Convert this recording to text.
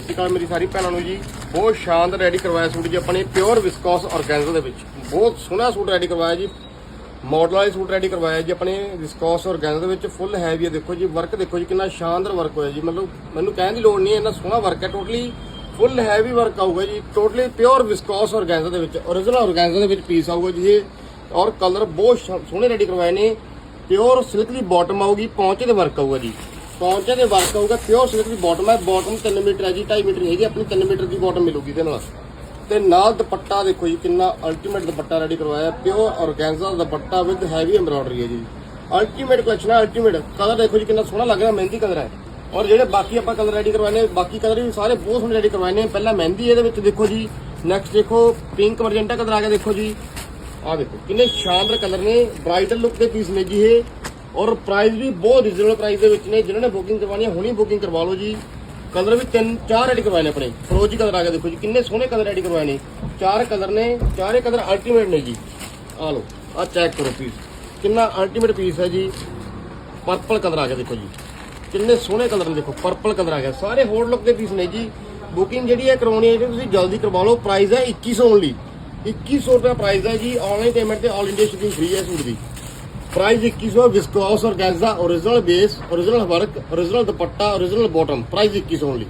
ਸਤਿ ਸ਼੍ਰੀ ਅਕਾਲ ਮੇਰੀ ਸਾਰੀ ਭੈਣਾਂ ਨੂੰ ਜੀ। ਬਹੁਤ ਸ਼ਾਨਦਾਰ ਰੈਡੀ ਕਰਵਾਇਆ ਸੂਟ ਜੀ ਆਪਣੇ ਪਿਓਰ ਵਿਸਕੋਸ ਆਰਗੈਂਜ਼ਾ ਦੇ ਵਿੱਚ। ਬਹੁਤ ਸੋਹਣਾ ਸੂਟ ਰੈਡੀ ਕਰਵਾਇਆ ਜੀ। ਮਾਡਲ ਵਾਲੇ ਸੂਟ ਰੈਡੀ ਕਰਵਾਇਆ ਜੀ ਆਪਣੇ ਵਿਸਕੋਸ ਔਰਗੈਂਜਾ ਦੇ ਵਿੱਚ ਫੁੱਲ ਹੈਵੀ ਹੈ ਦੇਖੋ ਜੀ ਵਰਕ ਦੇਖੋ ਜੀ, ਕਿੰਨਾ ਸ਼ਾਨਦਾਰ ਵਰਕ ਹੋਇਆ ਜੀ। ਮਤਲਬ ਮੈਨੂੰ ਕਹਿਣ ਦੀ ਲੋੜ ਨਹੀਂ ਹੈ ਇੰਨਾ ਸੋਹਣਾ ਵਰਕ ਹੈ ਟੋਟਲੀ ਫੁੱਲ ਹੈਵੀ ਵਰਕ ਆਊਗਾ ਜੀ। ਟੋਟਲੀ ਪਿਓਰ ਵਿਸਕੋਸ ਆਰਗੈਂਜ਼ਾ ਦੇ ਵਿੱਚ origignal ਔਰਗੈਂਜਾ ਦੇ ਵਿੱਚ ਪੀਸ ਆਊਗਾ ਜੀ ਇਹ। ਔਰ ਕਲਰ ਬਹੁਤ ਸ਼ਾ- ਸੋਹਣੇ ਰੈਡੀ ਕਰਵਾਏ ਨੇ। ਪਿਓਰ ਸਿਲਕ ਦੀ ਬਾਟਮ ਆਊਗੀ, ਪੌਂਚੇ ਦੇ ਵਰਕ ਆਊਗਾ ਜੀ। ਪੌਂਚੇ ਦੇ ਵਰਕ ਆਊਗਾ ਪਿਓਰ ਸਿਲਕ ਦੀ ਬਾਟਮ ਹੈ ਬਾਟਮ 3 ਮੀਟਰ ਹੈ ਜੀ 2.5 ਮੀਟਰ ਨਹੀਂ ਹੈਗੀ, ਆਪਣੀ 3 ਮੀਟਰ ਦੀ ਬਾਟਮ ਮਿਲੂਗੀ ਇਹਦੇ ਨਾਲ। ਤੇ ਨਾਲ ਦੁਪੱਟਾ ਦੇਖੋ ਜੀ, ਕਿੰਨਾ ਅਲਟੀਮੇਟ ਦੁਪੱਟਾ ਰੈਡੀ ਕਰਵਾਇਆ pure organza dupatta with heavy embroidery ਹੈ ਜੀ। ਅਲਟੀਮੇਟ ਕਲੈਕਸ਼ਨ ਹੈ ਅਲਟੀਮੇਟ ਕਲਰ ਦੇਖੋ ਜੀ, ਕਿੰਨਾ ਸੋਹਣਾ ਲੱਗ ਰਿਹਾ, ਮਹਿੰਦੀ ਕਲਰ ਹੈ। ਔਰ ਜਿਹੜੇ ਬਾਕੀ ਆਪਾਂ ਕਲਰ ਰੈਡੀ ਕਰਵਾਏ ਨੇ ਬਾਕੀ ਕਲਰ ਵੀ ਸਾਰੇ ਬਹੁਤ ਸੋਹਣੇ ਰੈਡੀ ਕਰਵਾਏ ਨੇ ਪਹਿਲਾਂ ਮਹਿੰਦੀ ਇਹਦੇ ਵਿੱਚ ਦੇਖੋ ਜੀ ਨੈਕਸਟ ਦੇਖੋ ਪਿੰਕ ਮਰਜੈਂਟਾ ਕਲਰ ਆ ਗਿਆ, ਦੇਖੋ ਜੀ। ਆਹ ਦੇਖੋ, ਕਿੰਨੇ ਸ਼ਾਨਦਾਰ ਕਲਰ ਨੇ ਬ੍ਰਾਈਟਲ ਲੁੱਕ ਦੇ ਪੀਸ ਨੇ ਜੀ ਇਹ। ਔਰ ਪ੍ਰਾਈਸ ਵੀ ਬਹੁਤ ਰੀਜ਼ਨਲ ਪ੍ਰਾਈਸ ਦੇ ਵਿੱਚ ਨੇ। ਜਿਨ੍ਹਾਂ ਨੇ ਬੁਕਿੰਗ ਕਰਵਾਉਣੀ ਹੈ, ਹੁਣੀ ਬੁਕਿੰਗ ਕਰਵਾ ਲਓ ਜੀ। ਕਲਰ ਵੀ ਤਿੰਨ, ਚਾਰ ਐਡ ਕਰਵਾਏ ਨੇ ਆਪਣੇ। ਫਰੋਜੀ ਕਲਰ ਆ ਕੇ ਦੇਖੋ ਜੀ। ਕਿੰਨੇ ਸੋਹਣੇ ਕਲਰ ਰੈਡੀ ਕਰਵਾਏ ਨੇ। ਚਾਰ ਕਲਰ ਨੇ, ਚਾਰੇ ਕਲਰ ਅਲਟੀਮੇਟ ਨੇ ਜੀ। ਆ ਲਓ, ਆ ਚੈੱਕ ਕਰੋ ਪੀਸ ਕਿੰਨਾ ਅਲਟੀਮੇਟ ਪੀਸ ਹੈ ਜੀ। ਪਰਪਲ ਕਲਰ ਆ ਗਿਆ ਦੇਖੋ ਜੀ। ਕਿੰਨੇ ਸੋਹਣੇ ਕਲਰ ਨੇ ਦੇਖੋ। ਪਰਪਲ ਕਲਰ ਆ ਗਿਆ। ਸਾਰੇ ਹੋਰ ਲੁੱਕ ਦੇ ਪੀਸ ਨੇ ਜੀ। ਬੁਕਿੰਗ ਜਿਹੜੀ ਹੈ ਕਰਾਉਣੀ ਹੈ ਜੀ ਤੁਸੀਂ ਜਲਦੀ ਕਰਵਾ ਲਓ। ਪ੍ਰਾਈਸ ਹੈ 2100 ਓਨਲੀ 2100 ਰੁਪਏ ਪ੍ਰਾਈਸ ਹੈ ਜੀ। ਆਨਲਾਈਨ ਪੇਮੈਂਟ ਤੇ ਆਲ ਇੰਡੀਆ ਸ਼ਿਪਿੰਗ ਫ੍ਰੀ ਹੈ ਸੂਟ ਦੀ। ਪ੍ਰਾਈਜ਼ ਇੱਕੀ ਸੌ ਬਿਸ ਔਰ ਗੈਜ਼ਾ original base original ਬਰਗ original dupatta original bottom price ਇੱਕੀ ਸੌਂਲੀ